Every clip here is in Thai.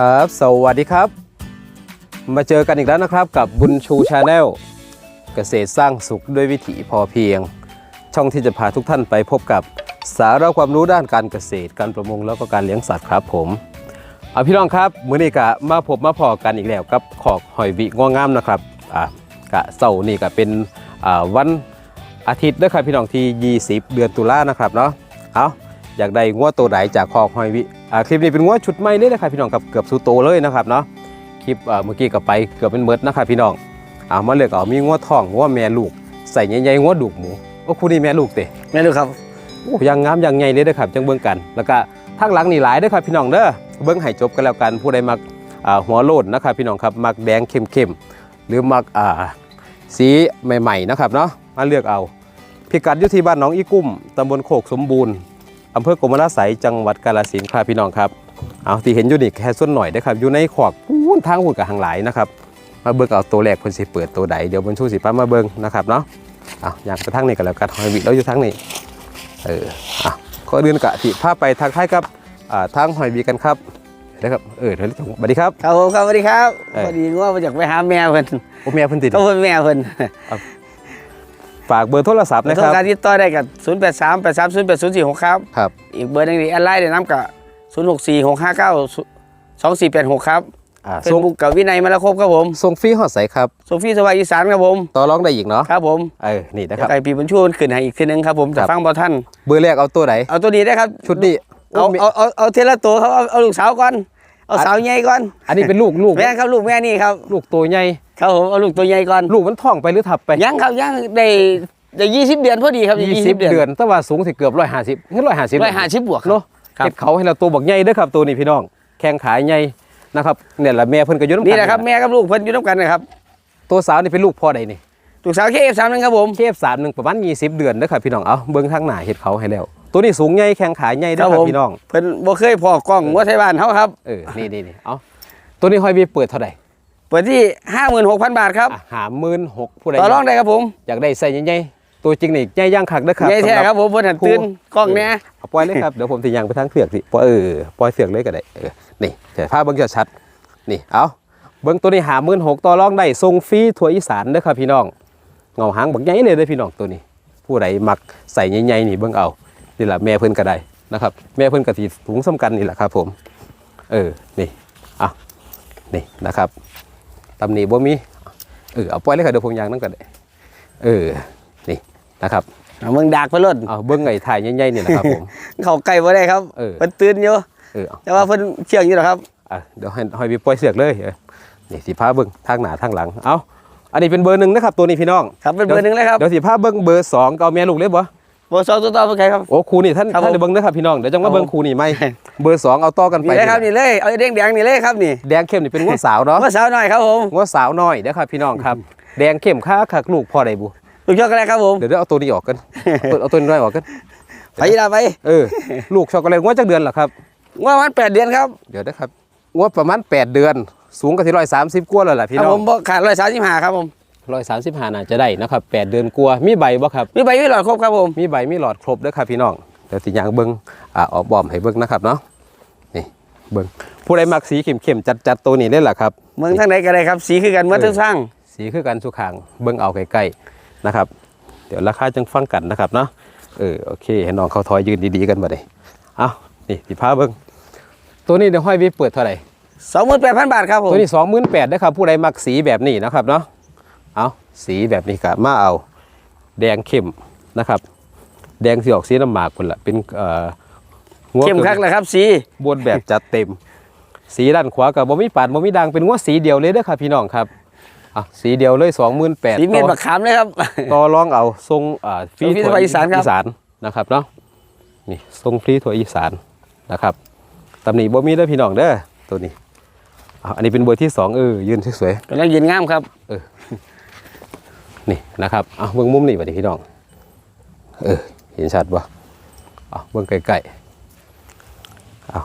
ครับ สวัสดีครับ มาเจอกันอีกแล้วนะครับกับบุญชูชาแนลเกษตรสร้างสุขด้วยวิถีพอเพียง ช่องที่จะพาทุกท่านไปพบกับสาระความรู้ด้านการเกษตร การประมงแล้วก็การเลี้ยงสัตว์ครับผมเอาพี่น้องครับมื้อนี้กะมาพบมาพอกันอีกแล้วกับขอกหอยวิงองามนะครับอ่ากะเสาร์นี่ก็เป็นอ่าวันอาทิตย์เด้อครับพี่น้องที่ 20 เดือนตุลานะครับเนาะเอา อยากได้งัวตัวไหนจากขอกหอยวิอ่าคลิปนี้เป็นงัวชุดใหม่เลยนะครับพี่น้องกับเกือบสุดโตเลยนะครับเนาะคลิปอ่าเมื่อกี้ก็ไปเกือบเป็นเมิดนะครับพี่น้องเอามาเลือกเอามีงัวทองงัวแม่ลูก ใส่ใหญ่ๆงัวดุกหมูโอ้คู่นี้แม่ลูกเตะแม่ดูครับโอ้ยังงามยังไงเลยเด้อครับจังเบิ่งกัน แล้วก็ทางหลังนี่หลายเด้อครับพี่น้องเด้อเบิ่งให้จบกันแล้วกันผู้ใดมักอ่าหัวโลดนะครับพี่น้องครับมักแดงเข้มๆหรือมักอ่าสีใหม่ๆนะครับเนาะมาเลือกเอาพิกัดอยู่ที่บ้านหนองอีกุ้มตำบลโคกสมบูรณ์ อำเภอกรมราไสยจังหวัดกาฬสินธุ์ครับพี่น้องครับเอาที่เห็นอยู่นี่แค่ส่วนหน่อยเด้อครับอยู่ในขอกพูนทางหุ่นกับหางหลายนะครับมาเบิ่งเอาตัวแรกเพิ่นสิเปิดตัวใดเดี๋ยวบนชูสิป้ามาเบิ่งนะครับเนาะเอาอยากไปทางนี้กันแล้วกันหอยวิเราอยู่ทางนี้เอออะก็เดินกะที่พาไปทางท้ายครับอ่าทางหอยบีกันครับนะครับเออเดี๋ยวสวัสดีครับครับผมครับสวัสดีครับเอ้ยพอดีว่ามาจากไปหาแม่เพิ่นโอ้แม่เพิ่นติดก็เพิ่นแม่เพิ่น ฝากเบอร์โทรศัพท์นะโทครรับการติดต่อได้กับ 0 8 3 8 3 0 8 0 4 6 ครับ ครับ อีกเบอร์หนึงนี่แอดไลน์เดี๋ยวน้ำกับ 0 6 4 6 5 9 2 4 8 6 ครับอ่าเฟซส่งบุ๊กกับวินัยมาแล้วครบครับผมส่งฟรีหอดใสครับ โซฟี่สวายอีสานครับผม ต่อรองได้อีกเนาะ ครับผมเออ นี่นะคเดี๋ยรับ วไก่ปีบรรชุนขึ้นให้อีกทีนึงครับผมครัจะบฟังบอท่าน เบอร์แรกเอาตัวไหน เอาตัวนี้ได้ครับชุดนี้เอาโมีเอาเอาเอาเทละตัวครับเอาเอาลูกสาวก่อน เอาสาวใหญ่ก่อน อันนี้เป็นลูกลูก แม่ครับลูกแม่นี่ครับ ลูกตัวใหญ่ ครับผมเอาลูกตัวใหญ่ก่อนลูกมันท้องไปหรือทับไปยังครับยังได้ได้ยี่สิบเดือนพอดีครับยี่สิบเดือนแต่ว่าสูงสิเกือบร้อยห้าสิบเฮ้ยร้อยห้าสิบร้อยห้าสิบบวกเนาะครับเก็บเขาให้เราตัวบักใหญ่เด้อครับตัวนี้พี่น้อง แข้งขาใหญ่นะครับเนี่ยแหละแม่เพิ่นก็อยู่น้ำกันี่แหละครับแม่กับลูกเพิ่นอยู่น้ำกันนะครับตัวสาวนี่เป็นลูกพ่อใดนี่ลูกสาวเคเอฟสามนึงครับผมเคฟสามหนึ่งประมาณ20เดือนเด้อครับพี่น้องเอาเบิ้งทางหน้าเห็ดเขาให้แล้วตัวนี้สูงใหญ่แข้งขาใหญ่เด้อครับพี่น้องเพิ่นบ่เคยพอกล้องว่าไทยบ้านเขาครับเออนี่นี่นี่เอาตัวนี้หอยวีเปิดเท่าไหร่ เปิดที่ห้าหมื่นหกพันบาทครับอะหาหมื่นหกผู้ใดต่อรองได้ครับผม อยากได้ใส่ใหญ่ๆตัวจริงนี่ใหญ่ย่างคักเด้อครับใหญ่แท้สำหครับผมเพิ่นหันตื่นกล้องเนี้ยเอาปล่อยเลยครับเดี๋ยวผมสิย่างไปทางเสือกสิปล่อยเออปล่อยเสือกเลยก็ได้เออนี่เดี๋ยวภาพเบิ้งชัดๆนี่เอาเบิ้งตัวนี้หาหมื่นหกต่อรองได้ทรงฟรีทั่วอีสานเด้อครับพี่น้องเงาหางบักใหญ่เลยเด้อพี่น้องตัวนี้ ผู้ใดมักใส่ใหญ่ๆนี่เบิ่งเอานี่แหละแม่เพิ่นก็ได้นะครับแม่เพิ่นก็สิถุงสำคัญนี่แหละครับผม เออนี่อะนี่นะครับ ตำหนิบ่มีเออเอาปล่อยเลยค่ะเดี๋ยวผมยางนั่นก็ได้เออนี่นะครับเอาเมืองดากไปรถเอาเบิ่งไอ้ถ่ายใหญ่ๆนี่แหละครับผมเข้าใกล้บ่ได้ครับเออเพิ่นตื่นอยู่เออเอาแต่ว่าเพิ่นเชื่องอยู่หรอกครับอะเดี๋ยวให้ให้พี่ปล่อยเสือกเลยเออนี่สิพาเบิ่งทางหน้าทางหลังเอาอันนี้เป็นเบอร์หนึ่งนะครับตัวนี้พี่น้องครับเป็นเบอร์หนึ่งเลยครับเดี๋ยวสิพาเบิ่งเบอร์สองก็เอาแม่ลูกเลยบ่ เบอร์สองตัวต่อเป็นใครครับ โอ้ครูนี่ท่านครับท่านผมได้เบิ้งนะครับพี่น้องเดี๋ยวจังครัมาบเบิ้งผมครูนี่ไหมเบอร์สองเอาต่อกันไปนี่เลยครับนี่เลยเอาแดงแดงๆนี่เลยครับนี่แดงเข้มนี่เป็นงวดสาวเนาะเมื่อสาวหน่อยครับผมงวดสาวน้อยเด้อครับพี่น้องครับ แดงเข้มค่าคักลูกพ่อใดบุลูกช็อกโกแลตครับผมเดี๋ยวเดี๋ยวเอาตัวนี้ออกกันเอาเอาตัวนี้น้อยออกกันไปยีราไปเออลูกช็อกโกแลตงวดจักเดือนเหรอครับ ว่ามันแปดเดือนครับเดี๋ยวนะครับงวดประมาณ 8 เดือน สูงกว่าที่ร้อยสามสิบกว่าแล้วล่ะพี่ครับน้อผงมบ่ขาดร้อยสามสิบห้าครับผม ร้อยสามสิบห้าน่าจะได้นะครับแปดเดือนกลัวามีใบบ่ครับ มีใบมีหลอดครบครับผม มีใบมีหลอดครบเด้อครับพี่น้องเดี๋ยวสิยางเบิ้งอ่าออกบอมให้เบิ้งนะครับเนาะนี่เบิ้งผู้ใดมักสีเข้มๆจัดๆตัวนี้เลยล่ะครับเมืองทางไหนก็ได้ครับ สีคือกันเมื่อทั้งสร้างสีคือกันสุขางเบิ่งเอาใกล้ๆนะครับ เดี๋ยวราคาจังฟังกันนะครับเนาะเออโอเคให้น้องเขาถอยยืนดีๆกันมาเลยเอานี่สิพาเบิ่งตัวนี้เดี๋ยวห้อยวิเปิดเท่าไหร่สองหมื่นแปดพันบาทครับผมตัวนี้สองหมื่นแปดนะครับผู้ใดมักสีแบบนี้นะครับเนาะ เอาสีแบบนี้ก็มาเอาแดงเข้มนะครับ แดงสีออกสีน้ำหมากคนละเป็นเอ่อหัวเข้มคักเลยครับ สีบนแบบจัดเต็ม สีด้านขวากับบ่มีปาดบ่มีดังเป็นหัวสีเดียวเลยเด้อครับพี่น้องครับอะสีเดียวเลยสองหมื่นแปดสีเม็ดบักขามเลยครับต่อรองเอาทรงอ่าทรงฟรีทั่วอีสานครับอีสานนะครับเนาะนี่ทรงฟรีทั่วอีสานนะครับตำหนิบ่มีเด้อพี่น้องเด้อตัวนี้อะอันนี้เป็นเบอร์ที่สองเออยืนสวยกำลังยืนงามครับๆ นี่นะครับอะเบื้องมุมนี่บัดนี้พี่น้องเออเห็นชัดบ่อะเบื้องใกล้ๆอะ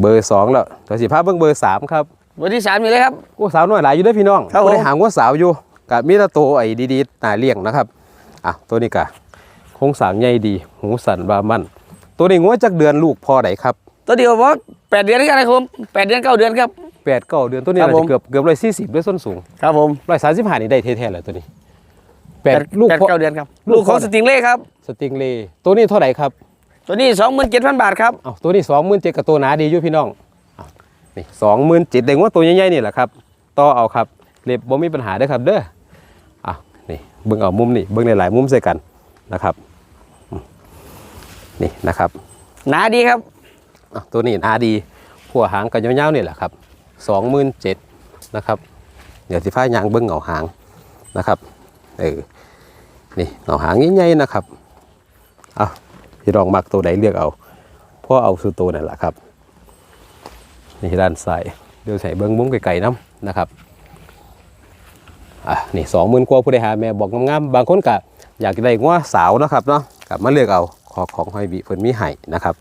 เบอร์สองแล้วเดี๋ยวสิพาเบื้องเบอร์สามครับเบอร์ที่สามนี่เลยครับกูสาวน้อยหลายอยู่เด้อพี่น้องครับผมได้หางว่าสาวอยู่กับมีแตะโตวไอ้ดีๆหนาเลี้ยงนะครับอะตัวนี้กะโครงสร้างใหญ่ดี หูสันบามันตัวนี้งัวจักเดือนลูกพอไหนครับ ตัวเดียวว่าแปดเดือนด้วยกันนะครับผมแปดเดือนเก้าเดือนครับแปดเก้าเดือนตัวนี้ครับน่าผจะมเกือบเกือบร้อยสี่สิบด้วยส้นสูง ครับผมร้อยสามสิบห้านี่ได้แท้ๆเลยตัวนี้ แปดลูกแปดพ่อเก้าเดือนครับ ลูลูกกของพ่อสติงเล่ครับ สติงเลย์ตัวนี้เท่าไหร่ครับ ตัวนี้สองหมื่นเจ็ดพันบาทครับเอาตัวนี้สองหมื่นเจ็ดกับตัวหนาดีอยู่พี่น้องเอานี่สองหมื่นเจ็ดเด้งว่าตัวใหญ่ๆนี่แหละครับต่อเอาครับเล็บบ่มีปัญหาเด้อครับเด้ออะนี่เบิ่งเอามุมนี่เบิ่งในหลายมุมใส่กันนะครับอืมนี่นะครับหนาดีครับอะตัวนี้หนาดีหัวหางกันยาวๆนี่แหละครับสองหมื่นเจ็ดนะครับเดี๋ยวสิฟ้ายางเบิ่งเหงาหางนะครับ เออนี่เหงาหางใหญ่ๆนะครับเอาพี่รองมักตัวใดเลือกเอาเพราะเอาสุดตัวนั่นแหละครับนี่ด้านซ้ายเดี๋ยวใส่เบิ้งมุ้งไก่ๆน้ำนะครับอะนี่สองหมื่นกว่าผู้ใดหาแม่บอกงามๆบางคนกะอยากได้งัวสาวนะครับเนาะกลับมาเลือกเอาขอของหอยบีเพิ่นมีให้นะครับ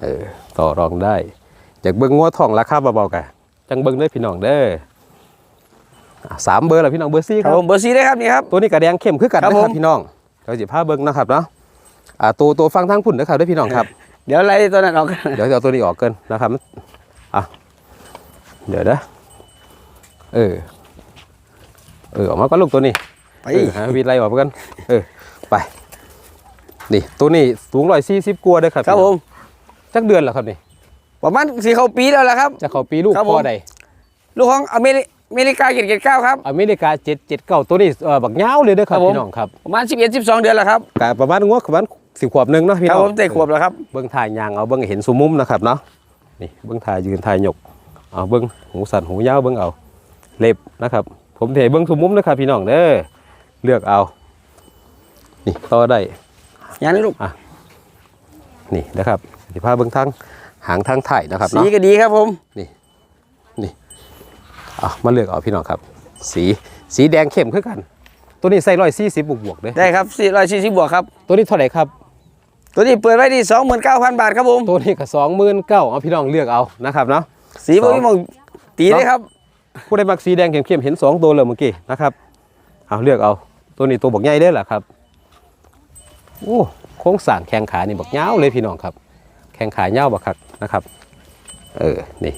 เออต่อรองได้อยากเบิ้งงัวทองราคาเบาๆกะจังเบิ้งเด้พี่น้องเด้อ สามเบอร์ละพี่น้องเบอร์ซี่คครัรับบผมเบอร์ซีได้ครับนี่ครับ ตัวนี้กระแดงเข้มคือกันครับนะคผรับม พี่น้องเราจะพาเบิ้งนะครับเนาะอ่าตัวตัวฟังทางพุ่นนะครับเด้อพี่น้องครับ เดี๋ยวไล่ตัวนั้นออกกันเดี๋ยวจะเอาตัวนี้ออกเกินนะครับ อะ เดี๋ยวนะ เออ เออออกมาก็ลูกตัวนี้ไปเออหาวิทย์ไล่ออกไปกัน เออ ไป นี่ตัวนี้สูงร้อยสี่สิบกว่าเด้อครับครับผมจักเดือนแล้วครับนี่ ประมาณสี่เข้าปีแล้วล่ะครับ จะเข้าปีลูกครับผม พ่อใดลูกของอเมริอ เมริกาเกียรติเกียรติเก้าครับ อเมริกาเจ็ดเจ็ดเก้าตัวนี้เออบักยาวเลยเด้อครับครับผม พี่น้องครับประมาณสิบเอ็ดสิบสองเดือนแล้วครับกประมาณงวประมาณสิบขวบหนึ่งเนาะพี่ครัน้บองผมเตะขวบแล้วครับเบิ้งถ่ายยางเอาเบิ้งให้เห็นสุมุมนะครับเนาะนี่เบิ้งถ่ายยืนถ่ายหยกเอาเบิ้งหูสั่นหูยาวเบิ้งเอาเล็บนะครับ ผมเทเบิ้งสุมุมนะครับพี่น้องเด้อเลือกเอา นี่ต่อได้ อย่างนี้ลูกนี่นะครับสิพาเบิ้งทางหางทางถ่ายนะครับสีเนาะก็ดีครับผม เอามาเลือกเอาพี่น้องครับ สีสีแดงเข้มคือกัน ตัวนี้ใส่ร้อยสี่สิบบวกๆเด้อได้ครับสี่ร้อยสี่สิบบวกครับ ตัวนี้เท่าไหร่ครับ ตัวนี้เปิดไว้ที่สองหมื่นเก้าพันบาทครับผม ตัวนี้ก็สองหมื่นเก้าเอาพี่น้องเลือกเอานะครับเนาะ สีบมีมองตีเลยครับ ผู้ใดมักสีแดงเข้มๆเห็นสองตัวเลยเมื่อกี้นะครับเอาเลือกเอาตัวนี้ตัวบักใหญ่เด้อล่ะครับโอ้โค้งสั่งแข้งขานี่บักยาวเลยพี่น้องครับ แข้งขายาวบักคักนะครับ เออนี่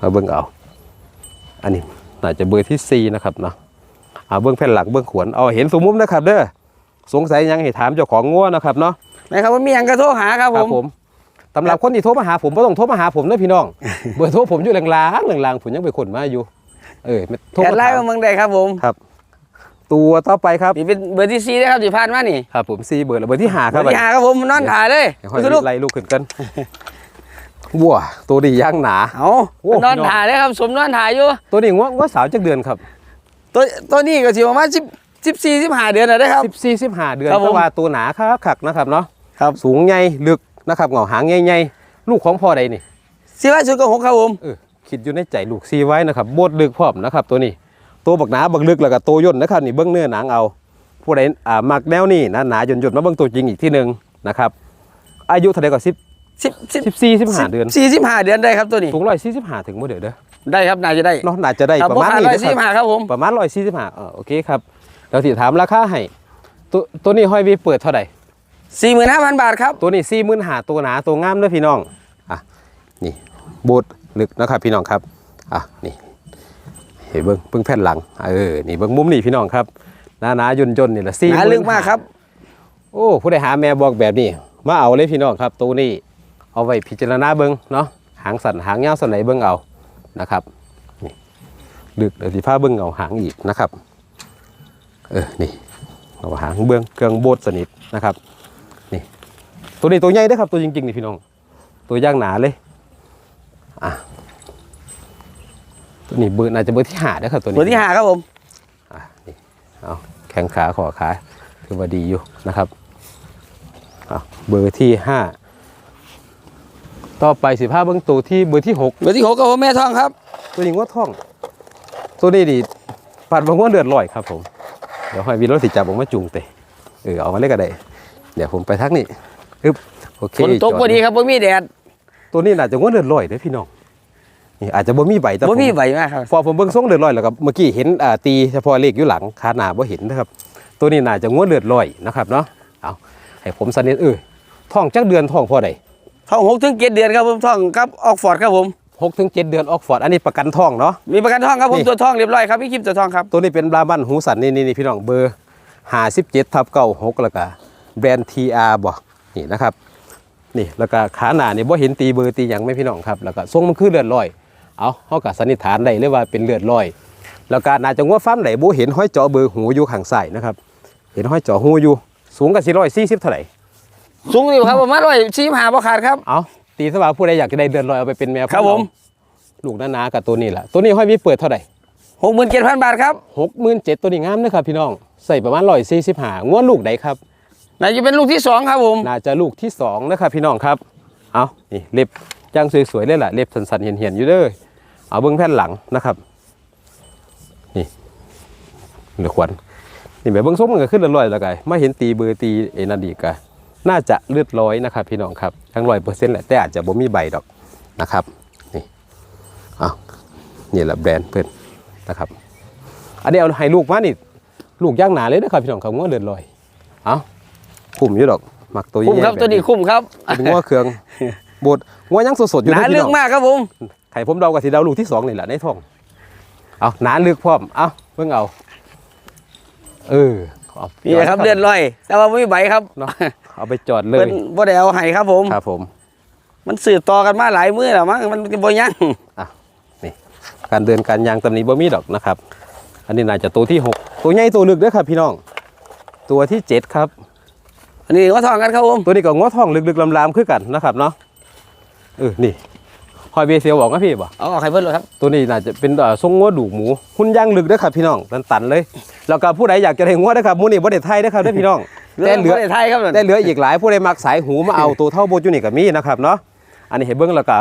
มาเบิ่งเอา อันนี้น่าจะเบอร์ที่สี่นะครับเนาะเอาเบื้องแผ่นหลังเบื้องขวนเอาเห็นสมมุตินะครับเด้อสงสัยยังให้ถามเจ้าของงัวนะครับเนาะนะครับว่ามีอย่างกระโทรหาครับผมสำหรับคนที่โทรมาหาผมไม่ต้องโทรมาหาผมนะพี่น้อง เบอร์โทรผมอยู่หลังๆหลังๆผมยังไปคนมาอยู่ เออไม่โทรแอดมาไลถามน์มาเมืองใดครับผมตัวต่อไปครับนี่เป็นเบอร์ที่สี่นะครับที่ผ่านมานี่ครับผมซีเบอร์แล้วเบอร์ที่หาคเบรัอบร์ที่หาครับผมนอนถ่ายเลยเดี๋ยวค่อยคือลูกไล่ลูกขึ้นกัน วัวตัวดีย่างหนา เอาโอ้นอนพี่น้อง ถ่ายเลยครับ สมนอนถ่ายอยู่ ตัวนี้ว่าว่าสาวจักเดือนครับตัวตัวนี้ก็สิประมาณสิบสิบสี่สิบห้าเดือนนะได้ครับสิบสี่สิบห้าเดือนครับผม แต่ว่าตัวหนาครับขักนะครับเนาะครับสูงใหญ่ลึกนะครับเหงาหางใหญ่ๆลูกของพ่อใดนี่สี่ร้อยสุดก็หกครับผมเออคิดอยู่ในใจลูกซีไว้นะครับโบดลึกพร้อมนะครับ ตัวนี้ตัวบักหนาบักลึกแล้วก็ตัวย่นนะครับนี่เบิ้งเนื้อหนังเอาผู้ใดอ่ามักแนวนี้นะหนาย่นย่นๆมาเบิ้งตัวจริงอีกที่หนึ่งนะครับอายุเท่าไหร่ก็สิบ สิบสิบสิบสี่สิบห้าเดือนสี่สิบห้าเดือนได้ครับตัวนี้สูงร้อยสี่สิบห้าถึงโมเดลเด้อได้ครับน่าจะได้เนาะน่าจะได้ครับประมาณนี้ร้อยนะสี่ครับห้าครับผมประมาณร้อยสี่สิบห้าโอเคครับเราสิถามราคาให้ตัวตัวนี้ห้อยวีเปิดเท่าไหร่สี่หมื่นห้าพันบาทครับ ตัวนี้สี่หมื่นหาตัวหนาตัวงามเด้อพี่น้องอะนี่โบดลึกนะครับพี่น้องครับอะนี่เห็นเบิ้งเบิ้งแผ่นหลังเออนี่เบิ้งมุมนี่พี่น้องครับหนาหนาๆย่นย่นๆนี่ละสี่หาลึกมากครับ โอ้ผู้ใดหาแม่บอกแบบนี้มาเอาเลยพี่น้องครับตัวนี้ เอาไว้พิจารณาเบิ้งเนาะหางสั่นหางยาวสั่นไหนเบิ้งเอานะครับนี่ลึกเดี๋ยวสิพาเบิ้งเอาหางอีกนะครับเออนี่เอาหางเบื้องเครื่องโบดสนิทนะครับนี่ตัวนี้ตัวใหญ่เด้อครับตัวจริงๆนี่พี่น้อง ตัวย่างหนาเลยอะตัวนี้เบอร์น่าจะเบอร์ที่หาเด้อครับตัวนี้เบอร์ที่ห้าครับผมอะนี่เอาแข้งขาขอขาถือว่าดีอยู่นะครับเอาเบอร์ที่ห้า ต่อไปสิบห้าเบื้องตัวที่เบอร์ที่หกเบอร์ที่หกครับผมแม่ทองครับ ตัวนี้งวดท่อง ตัวนี้ดิปัดบางงวดเลือดลอยครับผม เดี๋ยวให้วีรถสิจับผมมาจุงเตะเออเอามาเล่นกันได้เดี๋ยวผมไปทักนี่ฮึบโอเคฝนตกจพอดีครับบ่มีแดดตัวนี้น่าจะงวดเลือดลอยเด้อพี่น้องนี่อาจจะบ่มีใบแต่บ่ผมมีใบมากครับพอผมเบิ่งทรงเลือดลอยแล้วก็เมื่อกี้เห็นอ่าตีเฉพาะเลขอยู่หลังขาหน้าบ่เห็นนะครับ ตัวนี้น่าจะงวดเลือดลอยนะครับเนาะเอาให้ผมสันนิษเออท่องจักเดือนท่องพอใด ท้องหกถึงเจ็ดเดือนครับผมท้องกับออกฟอร์ดครับผมหกถึงเจ็ดเดือนออกฟอร์ดอันนี้ประกันท้องเนาะมีประกันท้องครับผมนี่ตัวท้องเรียบร้อยครับพี่คลิปตัวท้องครับตัวนี้เป็นบราบันหูสันนี่นี่นี่พี่น้องเบอร์ห้าสิบเจ็ดทับเก้าหกแล้วก็แบรนด์ทีอาร์บ่นี่นะครับนี่แล้วก็ขาหน้านี่บ่เห็นตีเบอร์ตีหยังไม่พี่น้องครับแล้วก็ทรงมันคือเลือดลอยเอาเขากับสันนิษฐานได้เลยว่าเป็นเลือดลอยแล้วก็น่าจะว่าฟ้าร์มไหนบ่เห็นห้อยเจาะเบอร์หูอยู่ข้างซ้ายนะครับ เห็นห้อยเจาะหูอยู่ สูงกับสี่ร้อยสี่สิบเท่าไหร่ สูงอยู่ครับประมาณร้อยสี่หาบ่ขาดครับ เอาตีสว่าผู้ใดอยากจะได้เลือดลอยเอาไปเป็นแมวครับผม ลูกหนาๆกับตัวนี้แหละตัวนี้ห้อยมีเปิดเท่าไหร่หกหมื่นเจ็ดพันบาทครับหกหมื่นเจ็ดตัวนี้งามนะครับพี่น้องใส่ประมาณร้อยสี่สิบห้างวดลูกไหนครับน่าจะเป็นลูกที่สองครับผมน่าจะลูกที่สองนะครับพี่น้องครับเอานี่เล็บจ้างสวยๆเลยล่ะเล็บสันๆเหียนๆอยู่เด้อเอาเบื้องแผ่นหลังนะครับ นี่เหลือขวัญนี่แบบเบื้องส้มมันก็ขึ้นเลือดลอยแล้วกันไม่เห็นตีเบอร์ตีเอนันดีกะ น่าจะเลือดร้อยนะครับพี่น้องครับทั้งร้อยเปอร์เซ็นต์แหละแต่อาจจะบ่มีใบดอกนะครับนี่เอานี่แหละแบรนด์เพื่อนนะครับ อันนี้เอาให้ลูกมานี่ลูกย่างหนาเลยนะครับพี่น้องครับง้อเลือดลอยเอาคุ้มอยู่ดอกหมักตัวใหญ่คุ้มครับๆแตัวนี้คุ้มครับเป็นงัวเครื่องบดงัวยังสดๆอยู่หนานะเลืพี่อกน้องมากครับผมไข่ผมเดากับสีดาวลูกที่สองนี่แหละในท้องเอาหนาลึกพร้อมเอาเพิ่งเอาเออเอานี่นะครับเลือดลอย แต่ว่าไม่มีใบครับ เนาะเอาไปจอดเลเป็ยนบ่ได้เอาให้ครับผม ครับผม มันสืบต่อกันมาหลายมื้อแล้วมั้งมันบ่ยังการเดินการยางตำนี้บ่มีดอกนะครับ อันนี้น่าจะตัวที่หกตัวใหญ่ตัวลึกเด้อครับ พี่น้อง ตัวที่เจ็ดครับ อันนี้ก็ทองกันครับผมตัวนี้ก็งัวท้องลึกๆลำๆคือกันนะครับเนาะเออนี่หอยเบเซียวบอกนะพี่บ่เอาออกให้เพิ่นเลยครับ ตัวนี้น่าจะเป็นเอ่อทรงงัวดูกหมูหุ่นย่างลึกเด้อครับพี่น้องตันๆเลย แล้วก็ผู้ใดอยากจะได้งัวนะครับหมูนี่บ่ได้ไทยเด้อครับเด้อพี่น้อง แต่เหลือบ่ได้ไทยครับนั่นแต่เหลืออีกหลายผู้ใดมักสายหูมาเอาตัวเท่าโบจูนี่ก็มีนะครับเนาะอันนี้เห็นเบิ่งแล้วก็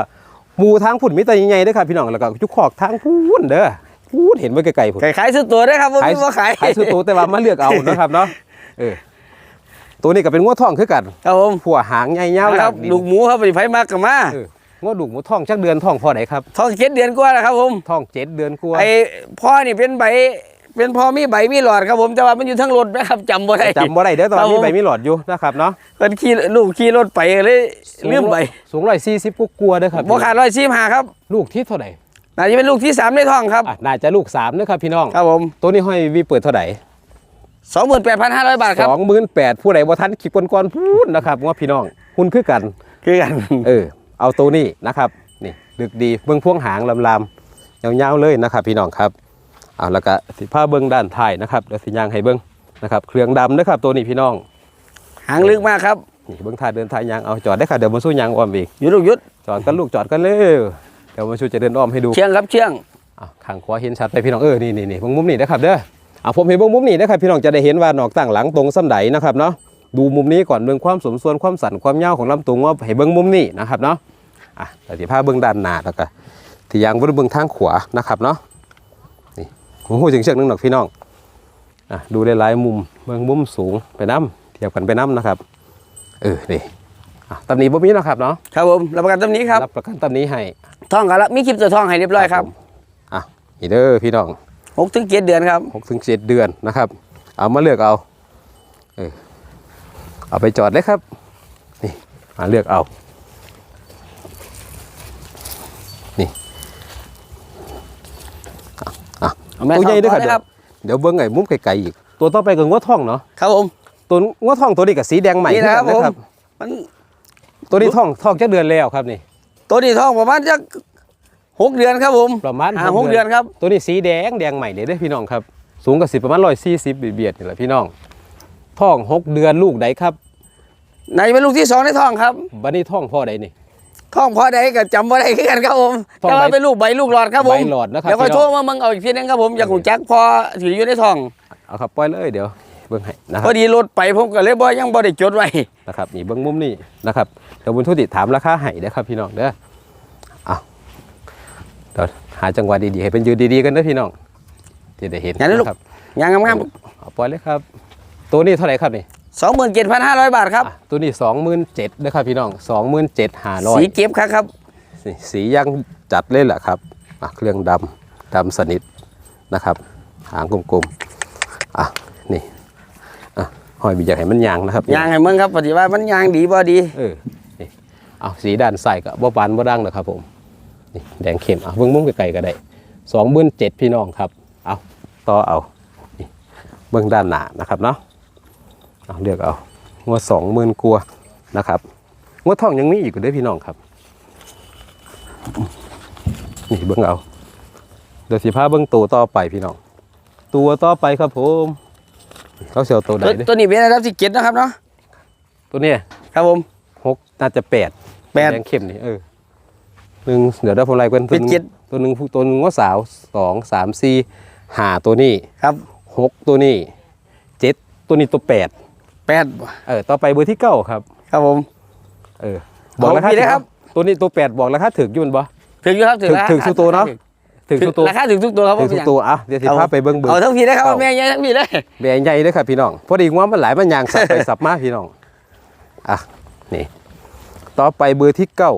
หมูทางพุ่นมีแต่ใหญ่ๆเด้อครับพี่น้องแล้วก็จุกขอกทางพุ่นเด้อพูดเห็นไว้ไกลๆพุ่นขายขายซื้อตัวได้ครับผมขายบ่ขายขายสุดตัวแต่ว่ามาเลือกเอานะครับเนาะเออตัวนี้ก็เป็นงัวทองคือกันครับผมผัวหางใหญ่ยาวคหลัรับกดีลูกหมูครับไปไผมากกับมาเอองัวดูกหมูทองจักเดือนทองพอไหนครับทองเจ็ดเดือนกว่าแล้วครับผมทองเจ็ดเดือนกว่าไอ้พ่อนี่เป็นใบ เป็นพ่อมีใบมีหลอดครับผมแต่ว่ามันอยู่ทั้งรถนะครับจำบ่ได้ จำบ่ได้เด้อตอนครับนี้ผมใบมีหลอดอยู่นะครับเนาะเพิ่นขี่ลูกขี่รถไปเลยลืมใบสูงร้อยสี่สิบกกลัวาๆเด้อครับบ่ขาดร้อยสี่ห้าครับ ลูกที่เท่าไหร่น่าจะเป็นลูกที่สามในท้องครับอะน่าจะลูกสามนะครับพี่น้องครับผมตัวนี้ห้อยวีเปิดเท่าไหร่สองหมื่นแปดพันห้าร้อยบาทครับสองหมื่นแปดผู้ใดบ่ทันคลิปก่อนๆพูดนะครับว่าพี่น้องคุณคือกันคือกันเออเอาตัวนี้นะครับนี่ดึกดีเบื้องพวงหางลำๆยาวๆเลยนะครับ พี่น้องครับเอาแล้วก็สิผ้าเบื้องด้านท้ายนะครับเดี๋ยวสิยางให้เบื้องนะครับเครื่องดำนะครับตัวนี้พี่น้องหางลึกมากครับนี่เบื้องท้ายเดินท้ายยางเอาจอดได้ค่ะเดี๋ยวมาสู้ยางอ้อมอีกหยุดลูกหยุดจอดกันลูกจอดกันเลยเดี๋ยวมาสู้จะเดินอ้อมให้ดูเชียงครับเชียงอะข้างขวาเห็นชัดไปพี่น้องเออนี่นี่นี่เบื้องมุมนี้นะครับเด้ออะผมเห็นเบื้องมุมนี้นะครับพี่น้องจะได้เห็นว่าหนอกตั้งหลังตรงซ้ำใดนะครับเนาะดูมุมนี้ก่อนเบื้องความสมส่วนความสั่นความยาวของลำตัวว่าให้เบื้องมุมนี้นะครับเนาะอะแต่ที่ผ้าเบื้องด้านหน้าแล้วก็ที่ยางบนเบื้องทางขวานะครับเนาะ นี่ผมพูดถึงเชือกหนึงหนอกพี่น้องอะดูได้หลายมุมเบื้องมุมสูงไปน้ำเทียบกันไปน้ำนะครับ เออนี่อะตำหนิบ่มีนะครับเนาะครับผมรับประกันตำนี้ครับรับประกันตำหนิให้ท้องกันแล้วมีคลิปตัวท้องให้เรียบร้อยครับผมอะนี่เด้อพี่น้องหกถึงเจ็ดเดือนครับหกถึงเจ็ดเดือนนะครับ เอามาเลือกเอาเออเอาไปจอดเลยครับนี่มาเลือกเอานี่อะ เอาแม่ ตัวใหญ่ด้วยท้องครับ เดี๋ยวเบิ้งไอ้มุมไกลๆอีก ตัวต่อไปก็งัวท่องเนาะครับผมตัวงัวท่องตัวนี้กับสีแดงใหม่นี่นะครับเท่ากัผมมันตัวนี้ท่องท่องจะเดือนแล้วครับนี่ ตัวนี้ท้องประมาณจะหกเดือนครับผมประมาณอ่าหกเดือนครับตัวนี้สีแดงแดงใหม่เลยเด้อพี่น้องครับสูงกับสิประมาณร้อยสี่สิบเบียดๆนี่แหละพี่น้องท่องหกเดือนลูกใดครับนายเป็นลูกที่สองในท้องครับบัดนี้ท่องพ่อใดนี่ ท้องพอใดก็จำบ่ได้คือกันครับผมท้องแต่ว่าใบ เป็นลูกใบลูกหลอดครับผมใบหลอดนะครับเดี๋ยวค่อยพี่โทน้รองมาเมึงเอาอีกทีนึงครับผมอยากหูจักพอถืออยู่ในท้อง เอาครับปล่อยเลยเดี๋ยวเบิ้งให้นะคพรัอบดีรถไปผมก็เลยบ่ยังบ่ได้จดไว้นะครับนี่เบิ้งมุมนี่นะครับเดี๋ยวบุญทุติถามราคาให้เด้อครับพี่น้องเด้อเอาเดี๋ยวหาจังหวะดีๆให้เป็นยืนดีๆกันเด้อพี่น้องที่ได้เห็นงั้นนะลูกครับยังงามเอาปล่อยเลยครับ ตัวนี้เท่าไหร่ครับนี่ ๆสองหมื่นเจ็ดพันห้าร้อยบาทครับ อะตัวนี้สองหมื่นเจ็ดเด้อครับพี่น้องสองหมื่นเจ็ดห้าร้อยสีเก็บครับครับสีสียังจัดเลยแหละครับอะเครื่องดำดำสนิทนะครับ หางกลมๆอะนี่อะหอยบีอยากให้มันยางนะครับยางให้เมึงครับปฏิบัติมันยางดีบ่ดี เออนี่เอาสีด้านใส่ก็บ่ปานบ่ดังนะครับผมนี่แดงเข้มอะเบิ่งมุมไกลๆก็ได้สองหมื่นเจ็ดพี่น้องครับเอาต่อเอานี่เบิ่งด้านหน้านะครับเนาะ เอาเลือกเอางวดสองหมื่นกว่านะครับงวดทองยังมีอีกอยู่เด้วยพี่น้องครับ นี่เบิ่งเอา เดี๋ยวสิพาเบิ่งตัวต่อไปพี่น้อง ตัวต่อไปครับผมเขาเสียวตัวใดตัวเด้อตัวนี้เป็นระดับที่เจ็ดนะครับเนาะตัวเนี้ยครับผมหกน่าจะแปดแปดแดงเข้มนี่เออหนึ่งเดี๋ยวได้ผมไล่เป็นตัวหเป็นเจ็นึ่ดงตัวหนึ่งตัวหนึ่งว่าสาวสองสามสี่ห้าตัวนี้ครับหกตัวนี้เจ็ดตัวนี้ตัวแปด แปดเออต่อไปเบอร์ที่เก้าครับ ครับผมเออบอกราคาเอาพี่เลยครับตัวนี้ตัวแปดบอกราคาถึกอยุ่นบ่ถึงอยู่ครับถึงถึงถึงสุดตัวเนาะถึงถึงสุดตัวราคาถึงทุกตัวครับผถึมงสุดตัวอะเดี๋ยวสิพาไปเบิ้งเบิ้งเอาทั้งพี่ได้ครับเอาแม่ใหญ่ทั้งพี่ได้แบงใหญ่เลยครับพี่น้องพอดีว่ามันหลายมันยางสับไปสับมาพี่น้องอะนี่ ต่อไปเบอร์ที่เก้า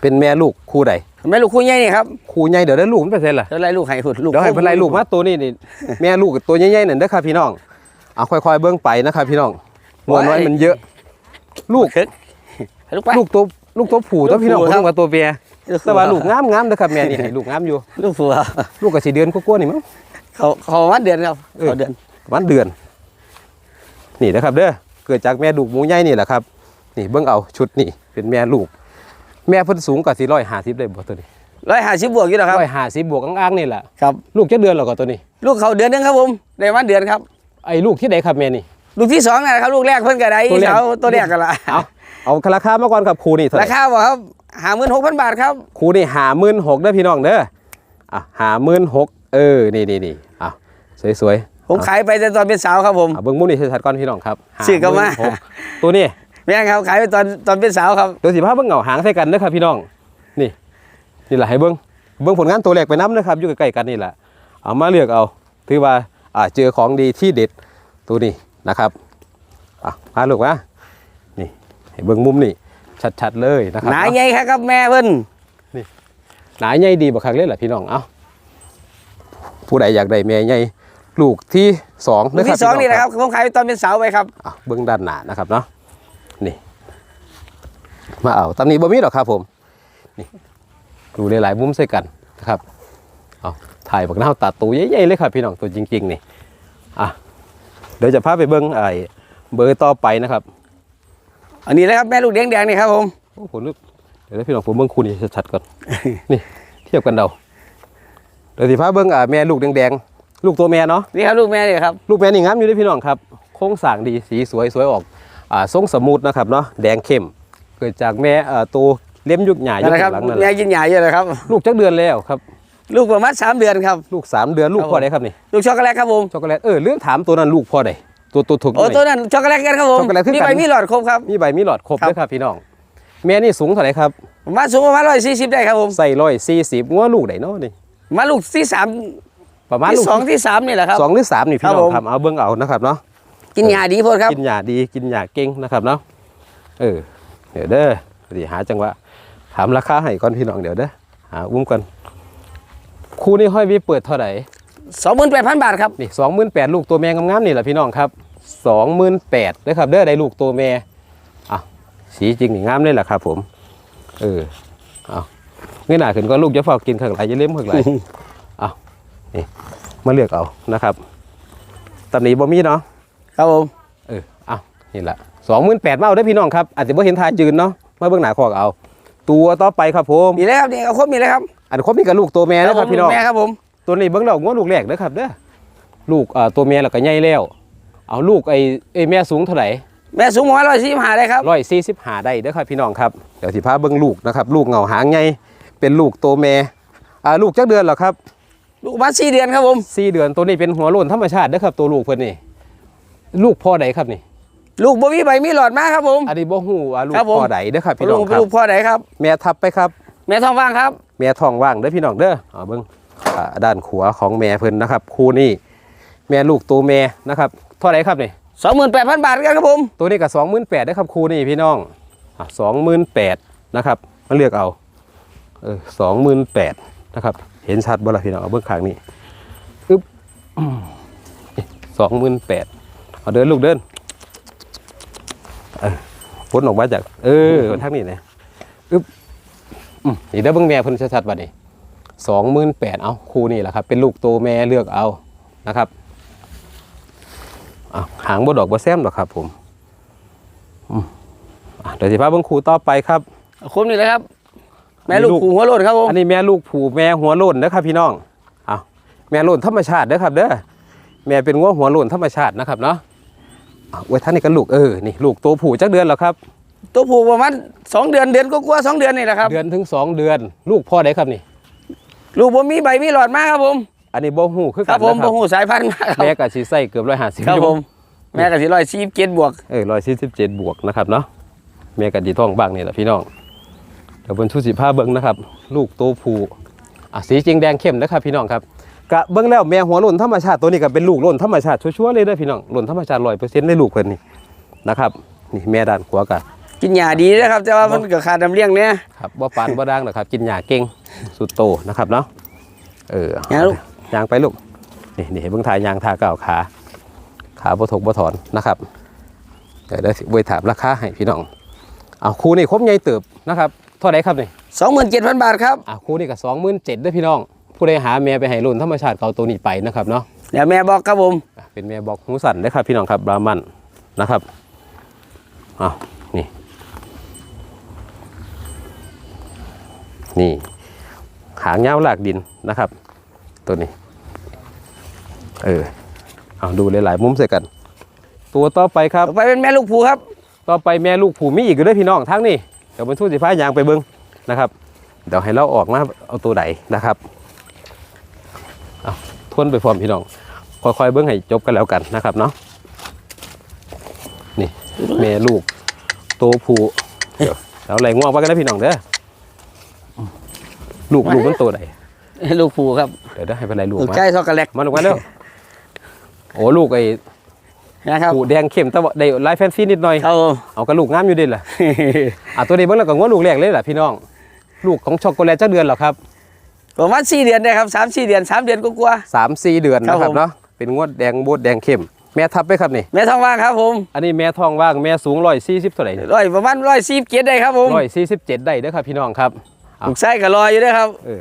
เป็นแม่ลูกคู่ใดแม่ลูกคู่ใหญ่นี่ครับคู่ใหญ่เดี๋ยวได้ลูกมันไปเซ็นล่ะเดี๋ยวไล่ลูกให้หุ่นลูกเดี๋ยวให้เพิ่นไล่ลูกมาตัวนี้นี่แม่ลูกกับตัวใหญ่ๆนั่นเด้อครับพี่น้อง เอาค่อยๆเบิ่งไปนะครับพี่น้องมวนน้อยมันเยอะ ลูกคึกลูกไปลูกตัวลูกตัวผู้ตัวพี่น้องลูกบ่ผู้รู้ว่าตัวเมียลูกแต่ว่าลูกงามงามๆเด้อครับแม่นี่ให้ลูกงามอยู่ ลูกผัวลูกก็สิเดือนกว่าๆนี่มั้งเขาเขาวันเดือนครับเออเขาเดือนประมาณเดือน นี่นะครับเด้อเกิดจากแม่ลูกหมูใหญ่นี่แหละครับ นี่เบิ่งเอาชุดนี่เป็นแม่ลูก แม่เพิ่นสูงกว่า450ได้บ่ตัวนี้ร้อยห้าสิบบวกอยู่แล้วครับ150บวกอ้างๆนี่แหละครับลูกจะเดือนแล้วก็ตัวนี้ ลูกเขาเดือนหนึงครับผมได้วันเดือนครับ ไอ้ลูกที่ใดครับแม่นี่ ลูกที่สองนะครับลูกแรกเพิ่นก็ได้ตัวแรกเขาตัวแรกกันละเอาเอาราคามาก่อนครับครูนี่เท่าไหราร่คาบอกครับห้าหมื่นหกพันบาทครับ ครูนี่หาหมื่นหกเด้อพี่น้องเด้ออะหาหมื่นหกเออนี่นี่นี่อะสวยๆผมขายไปแต่ตอนเป็นสาวครับผม อะเบิ้งมุ้งนี่ชัดๆก่อนพี่น้องครับซื้อก็มา56,000ตัวนี้แม่งครับขายไปตอนตอนเป็นสาวครับ ตัวสิบห้าเบิ้งเหงาหางใส่กันเด้อครับพี่น้องนี่นี่แหละให้เบิ้งเบิ้งผลงานตัวแรกไปน้ำนะครับอยู่ใกล้ๆกันนี่แหละเอามาเลือกเอาถือว่า อ่าเจอของดีที่เด็ดตัวนี้นะครับอะมาลูกมานี่ให้เบิ้งมุมนี่ชัดๆเลยนะครับหนาใหญ่ครับแม่เพิ่นหนาใหญ่ดีบักคักเลยแหละพี่น้องเอ้าผู้ใดอยากได้แม่ใหญ่ลูกที่สองลูกที่สองนี่แหละครับผมขายไปตอนเป็นสาวไปครับอะเบื้องด้านหน้านะครับเนาะนี่มาเอาตำหนี้บ่มีหรอกครับผมนี่ดูหลายๆมุมใส่กันนะครับเอา ถ่ายบักหน้าวตัดตัวใหญ่ๆเลยครับพี่น้องตัวจริงๆนี่อะเดี๋ยวจะพาไปเบิ้งไอ้เบอร์ต่อไปนะครับ อันนี้แหละครับแม่ลูกแดงๆนี่ครับผมโอ้โหนึกเดี๋ยวให้พี่น้องผมเบิ้งคู่นี้ชัดๆก่อนนี่เทียบกันเดาเดี๋ยวสิพาเบิ้งอ่าแม่ลูกแดงๆลูกตัวแม่เนาะนี่ครับลูกแม่นี่ครับลูกแม่นี่งามอยู่ด้วยพี่น้องครับโค้งสร้างดีสีสวยสวยออกอ่าทรงสมูทนะครับเนาะแดงเข้มเกิดจากแม่อ่าตัวเลี้ยมยุกหญ่ายุนั่นกนะครับหลังนั่นแหแม่ละกินหยาเยอะเลยครับ ลูกจักเดือนแล้วครับ ลูกประมาณสามเดือนครับ ลูกสามเดือนลูกครับพ่อใดครับนี่ลูกช็อกโกแลตครับผมช็อกโกแลตเออเรื่องถามตัวนั้นลูกพ่อใดตัวตัวถูกโอ้ไหมตัวนั้นช็อกโกแลตกันครับผมช็อกโกแลตคือกันมีใบมีหลอดครบครับมีใบมีหลอดครบครับด้วยครับพี่น้องแม่นี่สูงเท่าไหร่ครับประมาณสูงประมาณร้อยสี่สิบได้ครับผมใส่ร้อยสี่สิบงัวลูกไหนเนาะนี่มาลูกที่สามประมาณที่ลูกสองที่สามนี่แหละครับสองหรือสามนี่พี่น้องครับผมครับเอาเบิ้งเอานะครับเนาะกินหยาดีโพดครับกินยาดีกินยาเก่งนะครับเนาะเออเดี๋ยวเด้อเดี๋ยวหาจังหวะถามราคาให้ก่อนพี่น้องเดี๋ยวเด้อหาอุ้มกัน คู่นี้ห้อยวีเปิดเท่าไหร่สองหมื่นแปดพันบาทครับนี่สองหมื่นแปดลูกตัวแม่งามๆนี่แหละพี่น้องครับสองหมื่นแปดเด้อครับเด้อได้ลูกตัวแม่อะสีจริงนี่งามเลยแหละครับ ผมเออเอาเงี้ยหนาขึ้นก็ลูกจะฝากกินข้างไหลจะเล่มข้างไหลเอานี่มาเลือกเอานะครับตำหนิบ่มีเนาะครับผมเออเอานี่แหละสองหมื่นแปดมาเอาได้อพี่น้องครับอาจจะไม่เห็นทายยืนเนาะมาเบื้องหน้าคอกเอา ตัวต่อไปครับผมมีเลยครับนี่เอาครบมีเลยครับ อันครบนี่กับลูกตัวแม่นะครับพี่น้องแม่ครับผมตัวนี้เบื้องเราง้อลูกแรกนะครับเด้อลูกอ่าตัวแม่แล้วก็ใหญ่แล้ว เอาลูกไอ้ไอ้แม่สูงเท่าไหร่แม่สูงประมาณร้อยสี่สิบห้าได้ครับร้อยสี่สิบห้าได้เด้อครับพี่น้องครับเดี๋ยวสิพาเบื้องลูกนะครับลูกเงาหางใหญ่เป็นลูกตัวแม่อ่าลูกจักเดือนเหรอครับลูกประมาณสี่เดือนครับผมสี่เดือนตัวนี้เป็นหัวโล้นธรรมชาติเด้อครับ ตัวลูกเพิ่นนี่ลูกพ่อใดครับนี่ ลูกบ่มีใบมีหลอดมากครับผมอันนี้บ่ฮู้ว่าลูกครับผมพ่อใดเด้อครับพี่น้ลูองกครับลูกพ่อไหนครับ แม่ทับไปครับ แม่ท้องว่างครับแม่ท้องว่างเด้อพี่น้องเด้อเอาเบิ่งอ่าด้านขวาของแม่เพิ่นนะครับ คู่นี้แม่ลูกตัวแม่นะครับเท่าไหร่ครับนี่สองหมื่นแปดพันบาทกันครับผมตัวนี้ก็สองหมื่นแปดได้อครับคู่นี้พี่น้องสองหมื่นแปดนะครับมาเลือกเอาเออสองหมื่นแปดนะครับเห็นชัดบ่ล่ะพี่น้องเอาเบิ่งข้างนี้อึ๊บสองหมื่นแปดเอาเดินลูกเดินเออพ้นออกมาจาก เออทั้งนี้นะอึ๊บอืม นี่ได้เบิ่งแม่เพิ่นชัดๆบัดนี้สองหมื่นแปดเอาคู่นี่แหละครับ เป็นลูกโตแม่เลือกเอานะครับอะหางบ่ดอกบ่แซมหรอกครับ ผมอืมอะเดี๋ยวสิพาเบิ่งคู่ต่อไปครับคุ้มนี่เลยครับ แม่ลูกลูกผูหัวโลดครับผมอันนี้แม่ลูกผูแม่หัวโล้นนะครับ พี่น้องเอาแม่โล้นธรรมชาติเด้อครับ เด้อแม่เป็นงัวหัวโล้นธรรมชาตินะครับเนาะเอาไว้ท่านนี่ก็ลูกเออนี่ลูกโตผูจักเดือนแล้วครับ ตัวผูประมาณสองเดือนเดือนก็กลัวาๆสองเดือนนี่แหละครับ เดือนถึงสองเดือน ลูกพ่อได้ครับนี่ ลูกผมมีใบมีหลอดมากครับผม อันนี้บ่ฮู้คือคกัรันบผมนะคบ่รับหูสายพันธุ์มากครับแม่ก็สิใส่เกือบ150ครับผม แม่กับสีร้อยสี่เจ็ดบวก เออ147บวกนะครับเนาะแม่ก็ดีท้องบ้างนี่แหละพี่น้องเดี๋ยวเบิ่งชุด15เบิ่งนะครับ ลูกโตผูอะสีจริงแดงเข้มนะครับพี่น้องครับกะเบิ่งแล้วแม่หัวโล้นธรรมชาติตัวนี้ก็เป็นลูกโล้นธรรมชาติชัวร์ๆเลยเด้อพี่น้องโล้นธรรมชาติ100%ได้ลูกเพิ่นนี่นะครับนี่แม่ด้านขวาก็ กินหญ้าดีนะครับ แต่ว่ามันก็ขาดน้ำเลี้ยงเนี่ยครับบ่ปานบ่ดังหรอกครับ กินหญ้าเก่งสุดโตนะครับเนาะเออหญ้าลูกยางไปลูกนี่นี่ให้เบิ่งทายยางทาเก่าวขาขาบ่ถกบ่ถอนนะครับเดี๋ยวได้สิไว้ถามราคาให้พี่น้องเอาคู่นี่ครบใหญ่เติบนะครับเท่าไหร่ครับนี่สองหมื่นเจ็ดพันบาทครับอะคู่นี่ก็27,000เด้อพี่น้อง ผู้ใดหาแม่ไปให้รุ่นธรรมชาติเก่าตัวนี้ไปนะครับเนาะเดี๋ยวแม่บอกครับผมอะเป็นแม่บอกหูสั่นเด้อครับพี่น้องครับบรามันนะครับอ้าว นี่นี่ หางยาวลากดินนะครับ ตัวนี้ เออเอาดูหลายๆมุมใส่กัน ตัวต่อไปครับ ต่อไปเป็นแม่ลูกผูครับ ต่อไปแม่ลูกผูมีอีกอยู่ด้วยพี่น้องทั้งนี่เดี๋ยวบรรทุกสิฟ้ายางไปเบิ้งนะครับ เดี๋ยวให้เราออกมาเอาตัวใดนะครับเอาทวนไปพร้อมพี่น้องค่อยๆเบิ้งให้จบกันแล้วกันนะครับเนาะนี่แม่ลูกตัวผูเดี๋ยวเราไหลง่วงไปกันนะพี่น้องเด้อ ลูกลูกมันตัวใดลูกผูครับ เดี๋ยวได้ให้เป็นไรลูกลูกมาใจช็อกโกแลตมาลูกมาเร็วโอ้ลูกไอ้นะครับผูแดงเข้มแต่ว่าได้ลายแฟนซีนิดหน่อยครับผมเอากระลูกงามอยู่ดิล่ะอะตัวนี้เบิ่งแล้วก็งวลูกแรกเลยล่ะพี่น้อง ลูกของช็อกโกแลตเจ้าเดือนเหรอครับประมาณสี่เดือนได้ครับสามสี่เดือนสามเดือนก็กลัวาสามสี่เดือนนะคครัรับบผมเนาะเป็นงวดแดงโบดแดงเข้มแม่ทับไปครับนี่ๆแม่ทองว่างครับผมอันนี้แม่ทองว่างแม่สูงร้อยสี่สิบเท่าไหร่ร้อยประมาณร้อยสี่เจ็ดได้ครับผมร้อยสี่สิบเจ็ดได้เด้อครับพี่น้องครับ ลูกไส้ก็รออยู่ด้วยครับเออ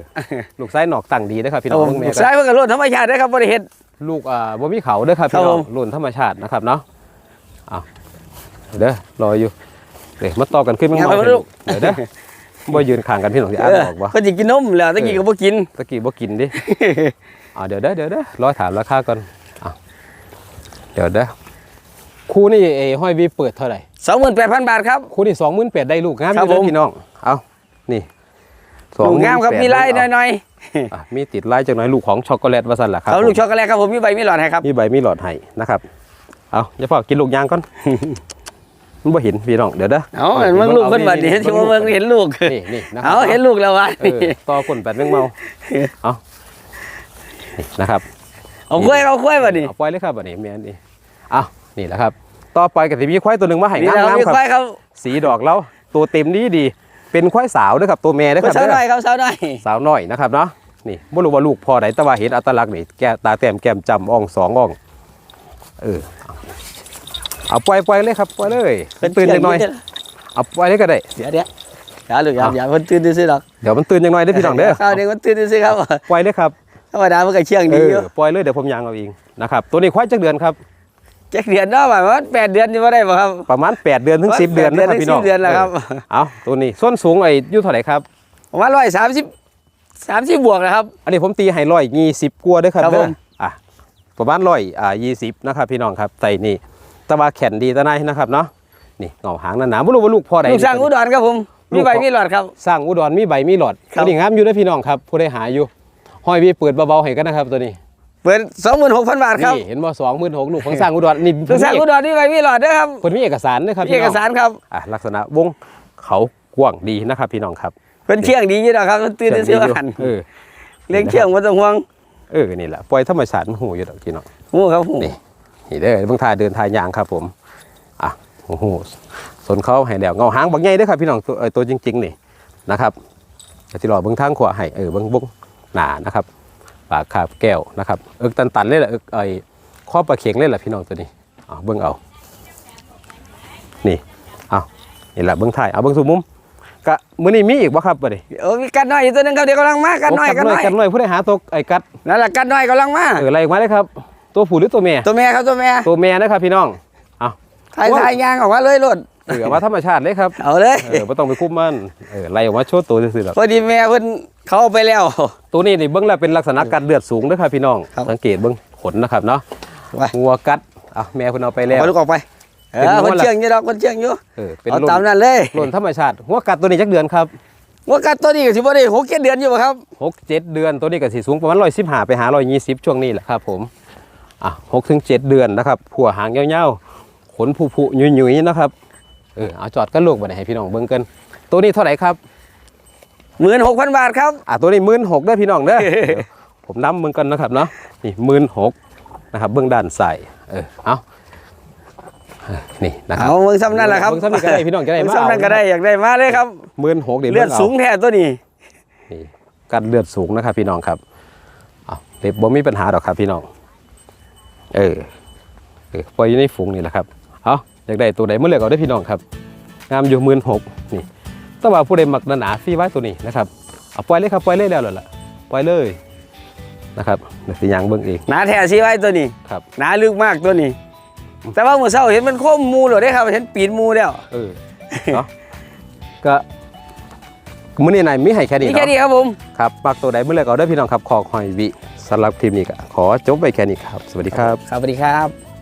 ลูกไส้หนอกตั้งดีเด้อครับพี่ครัน้บองผมเบิ่งแม่ลูกก็ไส้เพิ่งกระโดดธรรมชาติได้ครับบริเหตุลูกอ่าบ่มีเขาเด้อครับพี่น้องครับผมรุ่นธรรมชาตินะครับเนาะเอาเด้อรออยู่เดี๋ยวมาต่อกันขึ้นมั้งครับเนาะลูกเดี๋ยวเด้อบ่ยืนข้างกันพี่น้องสิอ่านออกบ่เพิ่นสิกินนมแล้วตะกี้ก็บ่กินตะกี้บ่กินดิอ่าเดี๋ยวเด้อเดี๋ยวเด้อรอถามราคาก่อนอะเดี๋ยวเด้อคู่นี่ไอ้ห้อยวีเปิดเท่าไหร่สองหมื่นแปดพันบาทครับคู่นี่สองหมื่นแปดได้ลูกงามอครับยู่เด้อผมพี่น้องเอานี่ ลูกงามครับ28,000มีลายหน่อยอะมีติดลายจากหน่อยลูกของช็อกโกแลตว่าสั่นล่ะคๆรับเขาลูกผมช็อกโกแลตครับผมมีใบมีหลอดให้ครับมีใบมีหลอดให้นะครับเอาอย่าพอกินลูกยางก่อนมันบ่เห็นพี่น้องเดี๋ยวเด้อเอาเห็นมึงลูกเพิ่นบัดนี้ที่ว่ามึงเห็นลูกนี่นี่นะครัเอาเห็นลูกแล้ววะเออต่อคนแปดเม่งเมาเอานี่นะครับเอาคุ้ยเอาคุ้ยบัดนี้เอาปล่อยเลยครับอันนี้แม่นนี่เอานี่แหละครับ ต่อไปก็จะมีควายตัวหนึ่งมาให้นี่งามเรางามมีครับควายครับ สีดอกแล้วตัวเต็มดีดี เป็นควายสาวด้วยครับตัวแม่ด้วยครับสาวน้อยครับสาวน้อยสาวน้อยนะครับเนาะนี่บ่รู้ว่าลูกพอไหนแต่ว่าเห็นอัตลักษณ์นี่แก้ตาแต้มแก้มจำอ่องสองอ่องเออเอาปล่อยปล่อยเลยครับปล่อยเลยตื่นจังหน่อยเอาปล่อยเลยก็ได้เดี๋ยวเดี๋ยวอย่าลูกอย่าเอาอย่าเพิ่นตื่นซื่อๆหรอกเดี๋ยวมันตื่นจังหน่อยได้อพี่น้องเด้อข้าวเด็กมันตื่นซื่อๆครับปล่อยเลยครับธรรมดามันก็เชื่องเอดีออยู่ปล่อยเลยเดี๋ยวผมยางเอาเองนะครับตัวนี้ควายจักเดือนครับ จักเดือนเนาะว่ามันแปดเดือนนี่บ่ได้บ่ครับประมาณ8เดือนถึง10เดือนแปนะครับถึงพี่น้องสิบเดือนแล้วครับเออเอาตัวนี้ส้นสูงไอ้อยู่เท่าไหร่ครับประมาณ130 30บวกนะครับ อันนี้ผมตีให้ร้อยยี่สิบกว่าเด้อครับครับเด้ผอมอะประมาณร้อยอ่ายี่สิบนะครับพี่น้องครับใส่นี่แตะวาแขนดีตะไนายนะครับเนาะนี่เงาหางหนาๆไม่รู้ว่าลูกพ่อใดลูกสร้างอุดรครับผมลูมีกใบของมีหลอดครับสร้างอุดรมีใบมีหลอดครับตัวนี้งามอยู่เด้อพี่น้องครับผู้ใดหาอยู่ห้อยวีเปิดเบาๆให้กันนะครับตัวนี้ เปิด26,000บาทครับนี่เห็นว่าสองหมื่นหกลูกของสร้างอุดรนี่ลูกสร้างอุดรมีใบมีหลอดเด้อครับเพิ่นมีเอกสารนะครับมีพี่เอน้กองสารครับอะลักษณะวงเขากว้างดีนะครับ พี่น้องครับเพิ่นเชื่องดีอยู่ดอกครับมันตื่นซื่อๆหันเออเลี้ยงเชื่องบ่ต้องห่วงเออนี่แหละปล่อยธรรมชาติมันหูอยู่ดอกพี่น้องหูครับหูนี่นี่เด้อบางทายเดินทายยางครับ ผมอะโอ้โหสนเขาให้แล้วเงาหางบางใหญ่เด้อครับพี่น้องตัวเอ่อตัวจริงๆนี่นะครับแต่ที่รอเบิ้งทางขวาให้เออเบิ้งบงหนานะครับ ปากคาบแก้วนะครับเอิกตันตันๆเลยล่ะเอิกไอ้ข้อปลาเข็งเลยล่ะพี่น้องตัวนี้อะเบิ้งเอา นี่เอานี่แหละเบิ้งถ่ายเอาเบิ้งสู่มุมกะมื้อนี้มีอีกบ่ครับบ่ดิโอ้มีกัดน้อยอยู่ตัวหนึงครับเดี๋ยวกำลังมากัดน้อยโกักัดน้อยกันหน่อยผู้ใดหาตัวไอ้กัดนั่นแหละกัดน้อยกำลังมาเอออะไรออกมาเลยครับ ตัวผู้หรือตัวแม่ตัวแม่ครับตัวแม่ตัวแม่นะครับพี่น้องเอาถ่ายถ่ายยางออกมาเลยรถเออเอามาธรรมชาติเลยครับ เอาเลยเออบ่ต้องไปคุมมันเออไล่ออกมาโชว์ตัวซื่อๆหรอกพอดีแม่เพิ่น เขาเอาไปแล้ว ตัวนี้นี่เบิ้งแล้วเป็นลักษณะการเลือดสูงเด้อครับพี่น้อง ครับสังเกตเบิ้งขนนะครับเนาะไปงัวกัดอะแม่เพิ่นเอาไปแล้ว เอาลูกออกไป เอเป็นอหัวคนละเชื่องอยู่ดอกคนเชื่องอยู่เออเป็นเอารุ่นตามนั้นเลยรุ่นธรรมชาติหัวกัดตัวนี้จักเดือนครับว่ากัดตัวนี้ก็สิบ่ได้หกเจ็ดเดือนอยู่บ่ครับ หกเจ็ดเดือนตัวนี้ก็สิสูงประมาณ115ไปหา120ช่วงนี้แหละครับผมอะหกถึงเจ็ดเดือนนะครับผัวหางยาวๆขนผุๆยุ่ยๆนะครับเออเอาจอดกันลูกบ่ได้ให้พี่น้องเบิ่งกันตัวนี้เท่าไหร่ครับ หมื่นหกพันบาทครับ อะตัวนี้หมื่นหกเด้อพี่น้องเด้อเดี๋ยวผมนำเบิ่งกันนะครับเนาะนี่หมื่นหกนะครับเบื้องด้านใส่เออเอาเออนี่นะครับเอาเบิ่งซ้ำนั่นแหละครับเบิ่งซ้ำนี่ก็ได้พี่น้องจะได้เบิ่งมาซ้ำนั่นก็ได้อยากได้มาเลยครับหมื่นหกเดี๋ยวเลือดบิ่าสูงแท้ตัวนี้นี่กันเลือดสูงนะครับพี่น้องครับเอาเล็บบ่มีปัญหาดอกครับพี่น้อง เออเออปล่อยอยู่ในฝูงนี่แหละครับเอาอยากได้ตัวใดเมื่อเลือกเอาได้อพี่น้องครับงามอยู่หมื่นหกนี่ แต่ว่าผู้ใดมักหนาๆฟรีไว้ตัวนี้นะครับเอาปล่อยเลยครับปล่อยเลยแล้วล่ะปล่อยเลยนะครับเดี๋ยวสิยางเบิ่งเองหนาแท้สิไว้ตัวนี้ครับหนาลึกมากตัวนี้ แต่ว่าเมื่อเช้าเห็นมันโค้มมูแล้วได้ครับเห็นปีนมูแล้วเออเนาะก็มื้อนี้นายมีให้แค่นี้นี่แค่เนาะนี้ครับผมครับปักตัวใดเมื่อไรก็ได้อพี่น้องครับขอหอยวิสำหรับคลิปนี้ก็ขอจบไปแค่นี้ครับ สวัสดีครับครับสวัสดีครับ